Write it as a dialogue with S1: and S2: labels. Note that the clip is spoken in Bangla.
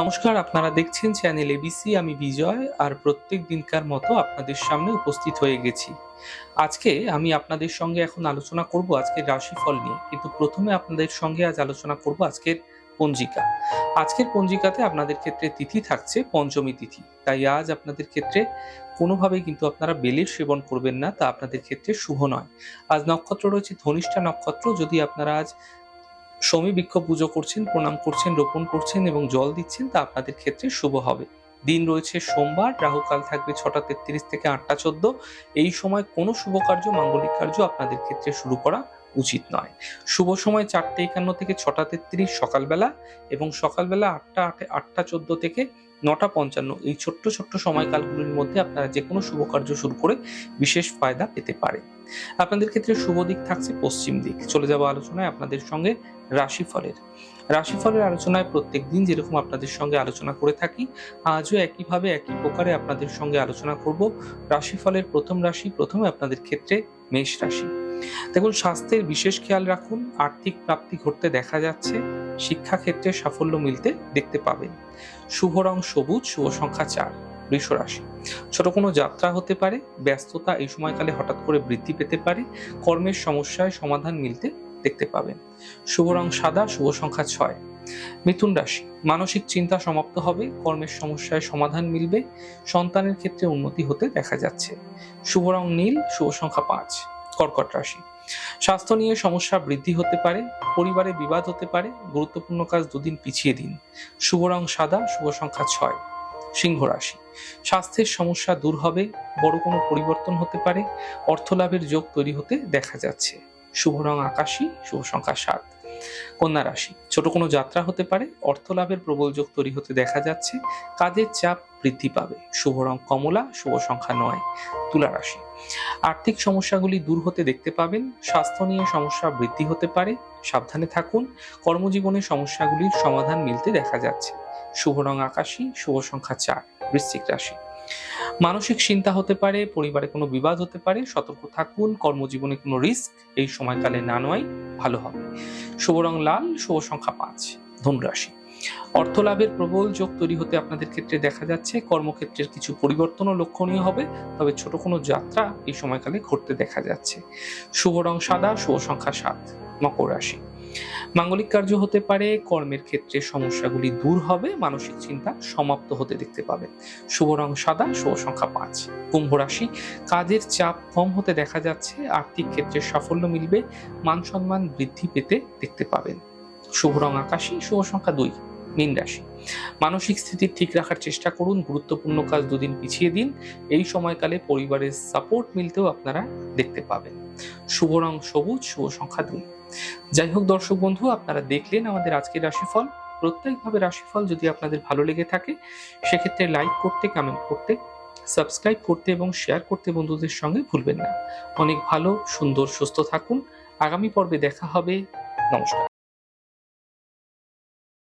S1: নমস্কার, আপনারা দেখছেন চ্যানেল এবিসি আমি বিজয় আর প্রত্যেক দিনকার মতো আপনাদের সামনে উপস্থিত হয়ে গেছি। আজকে আমি আপনাদের সঙ্গে এখন আলোচনা করব আজকের রাশিফল নিয়ে। কিন্তু প্রথমে আপনাদের সঙ্গে আজ আলোচনা করব আজকের পঞ্জিকা। আজকের পঞ্জিকাতে আপনাদের ক্ষেত্রে তিথি থাকছে পঞ্চমী তিথি। তাই আজ আপনাদের ক্ষেত্রে কোনোভাবেই কিন্তু আপনারা বেলের সেবন করবেন না, তা আপনাদের ক্ষেত্রে শুভ নয়। আজ নক্ষত্র রয়েছে, ধনিষ্ঠা নক্ষত্র। যদি আপনারা আজ সমী বৃক্ষ পুজো করছেন, প্রণাম করছেন, রোপণ করছেন এবং জল দিচ্ছেন, তা আপনাদের ক্ষেত্রে শুভ হবে। দিন রয়েছে সোমবার, রাহুকাল থাকবে ছটা তেত্রিশ থেকে আটটা চোদ্দ। এই সময় কোনো শুভ কার্য, মাঙ্গলিক কার্য আপনাদের ক্ষেত্রে শুরু করা উচিত নয়। শুভ সময় চারটে একান্ন থেকে ছটা তেত্রিশ সকালবেলা এবং সকালবেলা আটটা আটে আটটা চোদ্দ থেকে নটা পঞ্চান্ন। এই ছোট্ট ছোট্ট সময়কালগুলির মধ্যে আপনারা যে কোনো শুভ কার্য শুরু করে বিশেষ ফায়দা পেতে পারে আপনাদের ক্ষেত্রে শুভ দিক থাকছে পশ্চিম দিক। চলে যাব আলোচনায় আপনাদের সঙ্গে রাশিফলের। রাশিফলের আলোচনায় প্রত্যেক দিন যেরকম আপনাদের সঙ্গে আলোচনা করে থাকি, আজও একইভাবে একই প্রকারে আপনাদের সঙ্গে আলোচনা করব। রাশিফলের প্রথম রাশি, প্রথমে আপনাদের ক্ষেত্রে মেষ রাশি। দেখুন, স্বাস্থ্যের বিশেষ খেয়াল রাখুন। আর্থিক প্রাপ্তি ঘটতে দেখা যাচ্ছে। শিক্ষাক্ষেত্রে সাফল্য মিলতে দেখতে পাবেন শুভ রং সবুজ, শুভ সংখ্যা চার, বৃষ রাশি। ছোট কোনো যাত্রা হতে পারে, ব্যস্ততা এই সময়কালে হঠাৎ করে বৃদ্ধি পেতে পারে, কর্মের সমস্যায় সমাধান মিলতে দেখতে পাবেন শুভ রং সাদা, শুভ সংখ্যা ছয়। মিথুন রাশি, মানসিক চিন্তা সমাপ্ত হবে, কর্মের সমস্যায় সমাধান মিলবে, সন্তানের ক্ষেত্রে উন্নতি হতে দেখা যাচ্ছে। শুভ রং নীল, শুভ সংখ্যা পাঁচ। কর্কট রাশি স্বাস্থ্য নিয়ে সমস্যা বৃদ্ধি হতে পারে, পরিবারে বিবাদ হতে পারে, গুরুত্বপূর্ণ কাজ দুদিন পিছিয়ে দিন। শুভ রং সাদা, শুভ সংখ্যা ছয়। সিংহ রাশি। স্বাস্থ্যের সমস্যা দূর হবে, বড় কোনো পরিবর্তন হতে পারে অর্থ লাভের যোগ তৈরি হতে দেখা যাচ্ছে। শুভ রং আকাশী, শুভ সংখ্যা সাত। কন্যা রাশি। ছোট কোনো যাত্রা হতে পারে অর্থ লাভের প্রবল যোগ তৈরি হতে দেখা যাচ্ছে, কাজের চাপ বৃদ্ধি পাবে। শুভ রং কমলা, শুভ সংখ্যা নয়, তুলা রাশি। আর্থিক সমস্যাগুলি দূর হতে দেখতে পাবেন, স্বাস্থ্য নিয়ে সমস্যা বৃদ্ধি হতে পারে, সাবধানে থাকুন, কর্মজীবনে সমস্যাগুলির সমাধান মিলতে দেখা যাচ্ছে। শুভ রং আকাশী, শুভ সংখ্যা চার, বৃশ্চিক রাশি। মানসিক চিন্তা হতে পারে, পরিবারে কোনো বিবাদ হতে পারে, সতর্ক থাকুন, কর্মজীবনে কোনো রিস্ক, এই সময়কালে না নেওয়াই ভালো হবে। শুভ রং লাল, শুভ সংখ্যা পাঁচ, ধনুরাশি। অর্থ লাভের প্রবল যোগ তৈরি হতে আপনাদের ক্ষেত্রে দেখা যাচ্ছে, কর্মক্ষেত্রের কিছু পরিবর্তনও লক্ষণীয় হবে, তবে ছোট কোনো যাত্রা এই সময়কালে ঘটতে দেখা যাচ্ছে। শুভ রং সাদা, শুভ সংখ্যা সাত। মকর রাশি। মাঙ্গলিক কার্য হতে পারে, কর্মের ক্ষেত্রে সমস্যাগুলি দূর হবে, মানসিক চিন্তা সমাপ্ত হতে দেখতে পাবে। শুভ রং সাদা, শুভ সংখ্যা পাঁচ। কুম্ভ রাশি, কাজের চাপ কম হতে দেখা যাচ্ছে, আর্থিক ক্ষেত্রে সাফল্য মিলবে, মান সম্মান বৃদ্ধি পেতে দেখতে পাবেন। শুভ রং আকাশী, শুভ সংখ্যা দুই। মীন রাশি। মানসিক স্থিতি ঠিক রাখার চেষ্টা করুন, গুরুত্বপূর্ণ কাজ দুদিন পিছিয়ে দিন। এই সময়কালে পরিবারের সাপোর্ট মিলতেও আপনারা দেখতে পাবেন। শুভ রং সবুজ, শুভ সংখ্যা দুই। যাই হোক দর্শক বন্ধু, আপনারা দেখলেন আমাদের আজকের রাশিফল। প্রত্যেকভাবে রাশিফল যদি আপনাদের ভালো লেগে থাকে, সেক্ষেত্রে লাইক করতে কমেন্ট করতে সাবস্ক্রাইব করতে এবং শেয়ার করতে বন্ধুদের সঙ্গে ভুলবেন না। অনেক ভালো, সুন্দর, সুস্থ থাকুন। আগামী পর্বে দেখা হবে। নমস্কার।